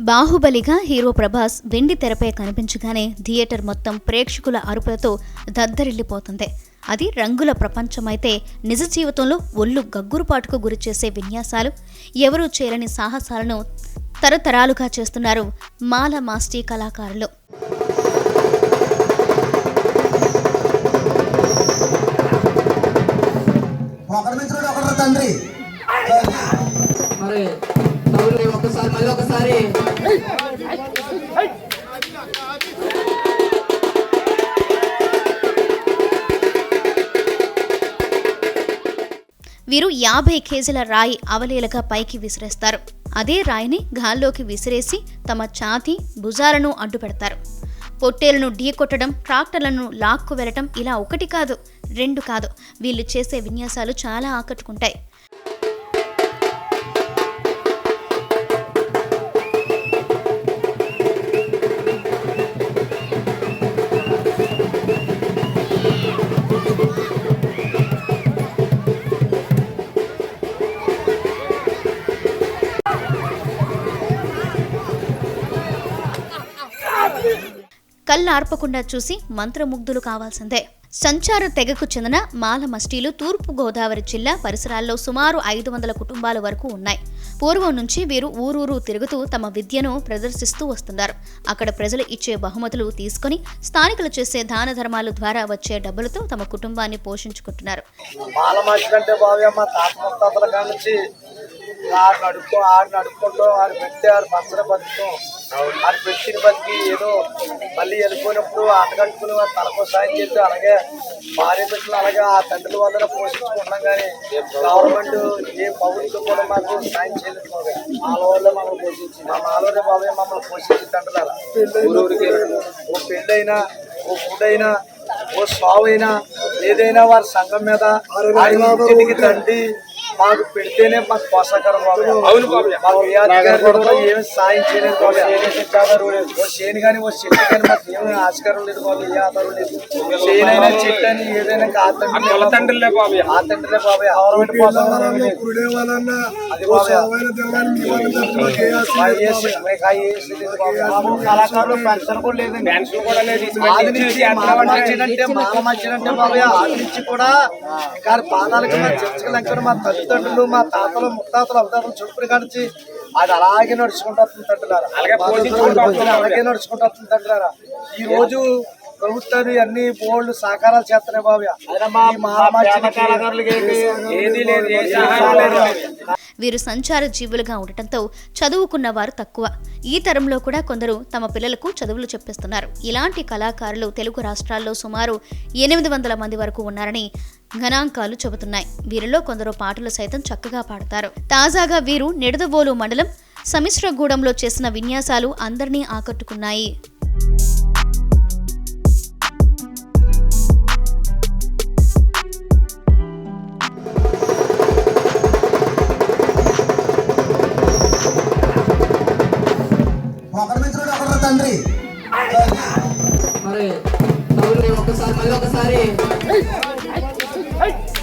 బాహుబలిగా hero Prabhas వెండి తెరపై కనిపించగానే థియేటర్ మొత్తం ప్రేక్షకుల అరుపులతో దద్దరిల్లిపోతుంది. అది రంగుల ప్రపంచమైతే నిజ జీవితంలో ఒళ్ళు గగ్గురుపాటుకు గురిచేసే విన్యాసాలు. ఎవరూ చేయలేని సాహసాలను తరతరాలుగా చేస్తున్నారు మాల మాస్టీ కళాకారులు. ఒకరి మిత్రుడు ఒకరు తండ్రి. మరి ఒకసారి మళ్ళీ ఒకసారి. వీరు యాభై కేజీల రాయి అవలీలగా పైకి విసిరేస్తారు. అదే రాయిని గాల్లోకి విసిరేసి తమ ఛాతీ భుజాలను అడ్డుపెడతారు. పొట్టేలను ఢీకొట్టడం ట్రాక్టర్లను లాక్కు వెళ్ళటం ఇలా ఒకటి కాదు రెండు కాదు. వీళ్ళు చేసే విన్యాసాలు చాలా ఆకట్టుకుంటాయి. కళ్ళు ఆర్పకుండా చూసి మంత్రముగ్ధులు కావాల్సిందే. సంచార తెగకు చెందిన మాల మస్టీలు తూర్పు గోదావరి జిల్లా పరిసరాల్లో సుమారు ఐదు వందల కుటుంబాల వరకు ఉన్నాయి. పూర్వం నుంచి వీరు ఊరూరు తిరుగుతూ తమ విద్యను ప్రదర్శిస్తూ వస్తున్నారు. అక్కడ ప్రజలు ఇచ్చే బహుమతులు తీసుకొని స్థానికులు చేసే దాన ధర్మాల ద్వారా వచ్చే డబ్బులతో తమ కుటుంబాన్ని పోషించుకుంటున్నారు. ఆడు నడుపుకో ఆడు నడుపుకుంటూ ఆడు పెడితే ఆడు పంచర బతుకుతాం. ఆడు పెట్టిన బతికి ఏదో మళ్ళీ వెళ్ళిపోయినప్పుడు ఆట కట్టుకుని వాడు తలకు సాయం చేస్తే అలాగే భార్య బిడ్డలు అలాగే ఆ తండ్రుల వల్ల పోషించుకుంటున్నాం కానీ గవర్నమెంట్ ఏ పౌరులు కూడా మాకు సాయం చేయలేదు. మాల వాళ్ళే మమ్మల్ని పోషించి మా మాలోనే బాబాయ్ మమ్మల్ని పోషించి తండ్రులారా? ఊరూరికి ఓ పెళ్ళైనా ఓ ఫుడ్ అయినా ఓ సావు అయినా ఏదైనా వారి సంఘం మీద తండ్రి మాకు పెడితేనే మాకు పోషకరం కూడా ఏమి సాయం చేయలేదు బాబు. ఓ చేను కానీ ఓ చెట్టు కానీ మాకు ఏమి ఆస్కారం లేదు బాబు. ఏ ఆధారం లేదు. చేనైనా చెట్టు అని ఏదైనా ఆ తండ్రిలే బాబు. ఆ తండ్రిలే బాబు. బాబు. కళాకారులు పెన్షన్ కూడా లేదండి. పెన్షన్ కూడా లేదు. ఆది నుంచి మధ్యనంటే మాల మధ్యనంటే బాబాయ్ ఆది నుంచి కూడా ఇంకా పాదాలకు మా చర్చకు లంకలు మా తల్లిదండ్రులు మా తాతలు ముత్తాతలు అవతాతలు చుట్టుకుని కాడిచి అది అలాగే నడుచుకుంటూ వస్తుంది తండ్రులారా. అలాగే నడుచుకుంటూ వస్తుంది తండ్రులారా. ఈ రోజు ప్రభుత్వాలు అన్ని బోర్డు సహకారాలు చేస్తున్నాయి బాబు వీరు సంచార జీవులుగా ఉండటంతో చదువుకున్న వారు తక్కువ. ఈ తరంలో కూడా కొందరు తమ పిల్లలకు చదువులు చెప్పిస్తున్నారు. ఇలాంటి కళాకారులు తెలుగు రాష్ట్రాల్లో సుమారు ఎనిమిది వందల మంది వరకు ఉన్నారని గణాంకాలు చెబుతున్నాయి. వీరిలో కొందరు పాటలు సైతం చక్కగా పాడతారు. తాజాగా వీరు నిడదవోలు మండలం సమిశ్రగూడెంలో చేసిన విన్యాసాలు అందరినీ ఆకట్టుకున్నాయి. తండ్రి. మరి ఒక్కసారి మళ్ళీ ఒకసారి. Hey!